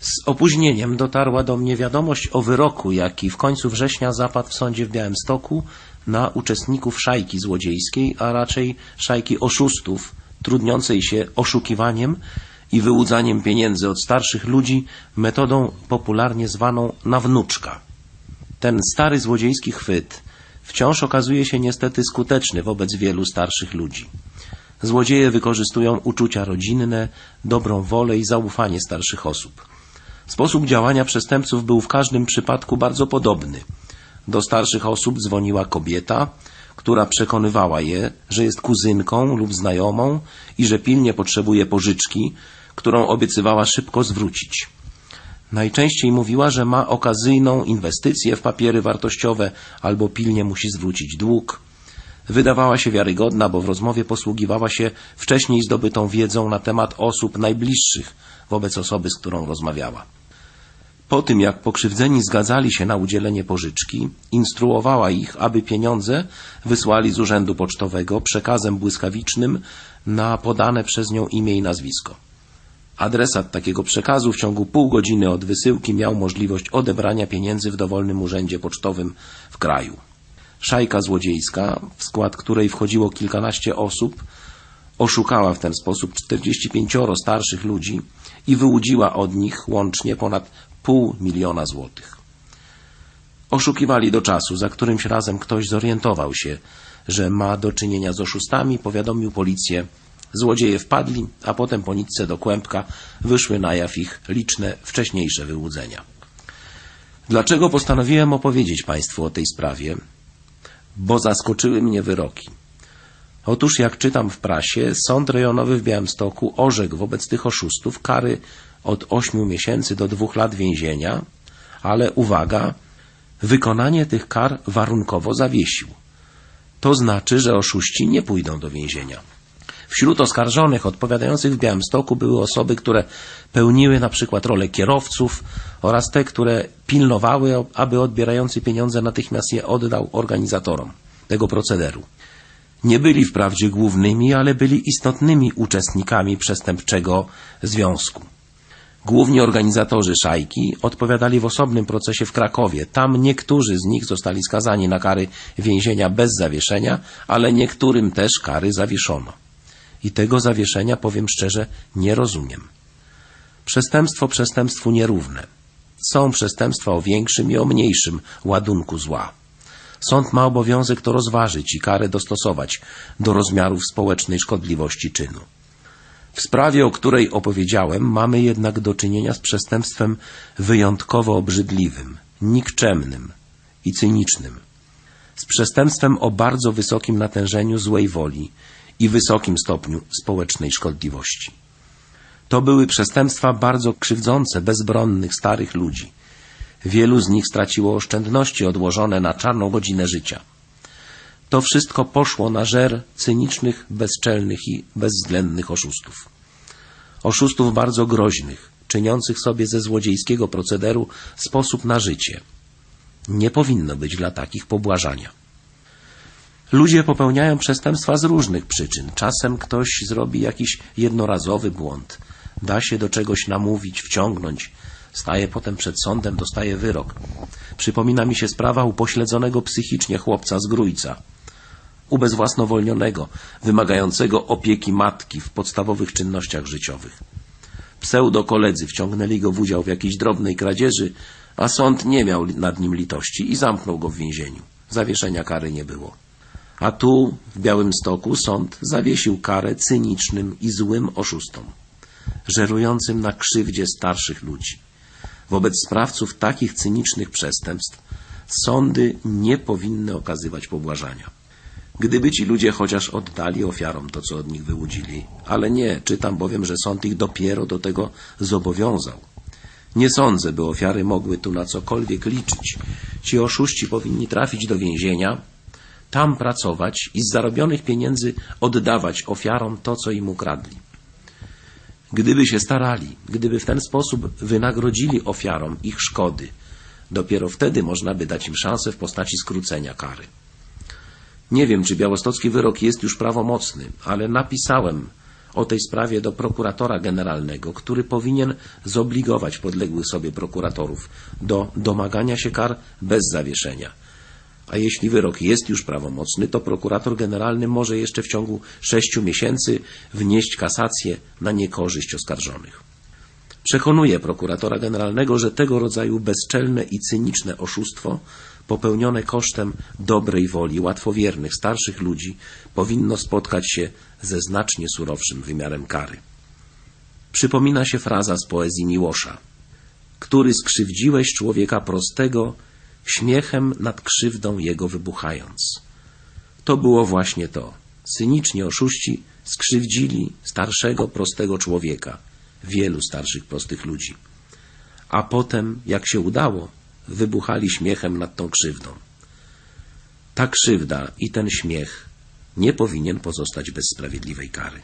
Z opóźnieniem dotarła do mnie wiadomość o wyroku, jaki w końcu września zapadł w sądzie w Białymstoku na uczestników szajki złodziejskiej, a raczej szajki oszustów, trudniącej się oszukiwaniem i wyłudzaniem pieniędzy od starszych ludzi metodą popularnie zwaną na wnuczka. Ten stary złodziejski chwyt wciąż okazuje się niestety skuteczny wobec wielu starszych ludzi. Złodzieje wykorzystują uczucia rodzinne, dobrą wolę i zaufanie starszych osób. Sposób działania przestępców był w każdym przypadku bardzo podobny. Do starszych osób dzwoniła kobieta, która przekonywała je, że jest kuzynką lub znajomą i że pilnie potrzebuje pożyczki, którą obiecywała szybko zwrócić. Najczęściej mówiła, że ma okazyjną inwestycję w papiery wartościowe albo pilnie musi zwrócić dług. Wydawała się wiarygodna, bo w rozmowie posługiwała się wcześniej zdobytą wiedzą na temat osób najbliższych wobec osoby, z którą rozmawiała. Po tym, jak pokrzywdzeni zgadzali się na udzielenie pożyczki, instruowała ich, aby pieniądze wysłali z urzędu pocztowego przekazem błyskawicznym na podane przez nią imię i nazwisko. Adresat takiego przekazu w ciągu pół godziny od wysyłki miał możliwość odebrania pieniędzy w dowolnym urzędzie pocztowym w kraju. Szajka złodziejska, w skład której wchodziło kilkanaście osób, oszukała w ten sposób 45 starszych ludzi i wyłudziła od nich łącznie ponad pół miliona złotych. Oszukiwali do czasu, za którymś razem ktoś zorientował się, że ma do czynienia z oszustami, powiadomił policję. Złodzieje wpadli, a potem po nitce do kłębka wyszły na jaw ich liczne wcześniejsze wyłudzenia. Dlaczego postanowiłem opowiedzieć Państwu o tej sprawie? Bo zaskoczyły mnie wyroki. Otóż, jak czytam w prasie, sąd rejonowy w Białymstoku orzekł wobec tych oszustów kary od 8 miesięcy do dwóch lat więzienia, ale uwaga, wykonanie tych kar warunkowo zawiesił. To znaczy, że oszuści nie pójdą do więzienia. Wśród oskarżonych odpowiadających w Białymstoku były osoby, które pełniły na przykład rolę kierowców oraz te, które pilnowały, aby odbierający pieniądze natychmiast je oddał organizatorom tego procederu. Nie byli wprawdzie głównymi, ale byli istotnymi uczestnikami przestępczego związku. Główni organizatorzy szajki odpowiadali w osobnym procesie w Krakowie. Tam niektórzy z nich zostali skazani na kary więzienia bez zawieszenia, ale niektórym też kary zawieszono. I tego zawieszenia, powiem szczerze, nie rozumiem. Przestępstwo przestępstwu nierówne. Są przestępstwa o większym i o mniejszym ładunku zła. Sąd ma obowiązek to rozważyć i karę dostosować do rozmiarów społecznej szkodliwości czynu. W sprawie, o której opowiedziałem, mamy jednak do czynienia z przestępstwem wyjątkowo obrzydliwym, nikczemnym i cynicznym. Z przestępstwem o bardzo wysokim natężeniu złej woli i wysokim stopniu społecznej szkodliwości. To były przestępstwa bardzo krzywdzące bezbronnych starych ludzi. Wielu z nich straciło oszczędności odłożone na czarną godzinę życia. To wszystko poszło na żer cynicznych, bezczelnych i bezwzględnych oszustów. Oszustów bardzo groźnych, czyniących sobie ze złodziejskiego procederu sposób na życie. Nie powinno być dla takich pobłażania. Ludzie popełniają przestępstwa z różnych przyczyn. Czasem ktoś zrobi jakiś jednorazowy błąd, da się do czegoś namówić, wciągnąć, staje potem przed sądem, dostaje wyrok. Przypomina mi się sprawa upośledzonego psychicznie chłopca z Grójca, ubezwłasnowolnionego, wymagającego opieki matki w podstawowych czynnościach życiowych. Pseudo-koledzy wciągnęli go w udział w jakiejś drobnej kradzieży, a sąd nie miał nad nim litości i zamknął go w więzieniu. Zawieszenia kary nie było. A tu, w Białymstoku, sąd zawiesił karę cynicznym i złym oszustom, żerującym na krzywdzie starszych ludzi. Wobec sprawców takich cynicznych przestępstw sądy nie powinny okazywać pobłażania. Gdyby ci ludzie chociaż oddali ofiarom to, co od nich wyłudzili, ale nie, czytam bowiem, że sąd ich dopiero do tego zobowiązał. Nie sądzę, by ofiary mogły tu na cokolwiek liczyć. Ci oszuści powinni trafić do więzienia, tam pracować i z zarobionych pieniędzy oddawać ofiarom to, co im ukradli. Gdyby się starali, gdyby w ten sposób wynagrodzili ofiarom ich szkody, dopiero wtedy można by dać im szansę w postaci skrócenia kary. Nie wiem, czy białostocki wyrok jest już prawomocny, ale napisałem o tej sprawie do prokuratora generalnego, który powinien zobligować podległych sobie prokuratorów do domagania się kar bez zawieszenia. A jeśli wyrok jest już prawomocny, to prokurator generalny może jeszcze w ciągu sześciu miesięcy wnieść kasację na niekorzyść oskarżonych. Przekonuje prokuratora generalnego, że tego rodzaju bezczelne i cyniczne oszustwo, popełnione kosztem dobrej woli łatwowiernych, starszych ludzi, powinno spotkać się ze znacznie surowszym wymiarem kary. Przypomina się fraza z poezji Miłosza. Który skrzywdziłeś człowieka prostego, śmiechem nad krzywdą jego wybuchając. To było właśnie to. Cyniczni oszuści skrzywdzili starszego, prostego człowieka, wielu starszych, prostych ludzi. A potem, jak się udało, wybuchali śmiechem nad tą krzywdą. Ta krzywda i ten śmiech nie powinien pozostać bez sprawiedliwej kary.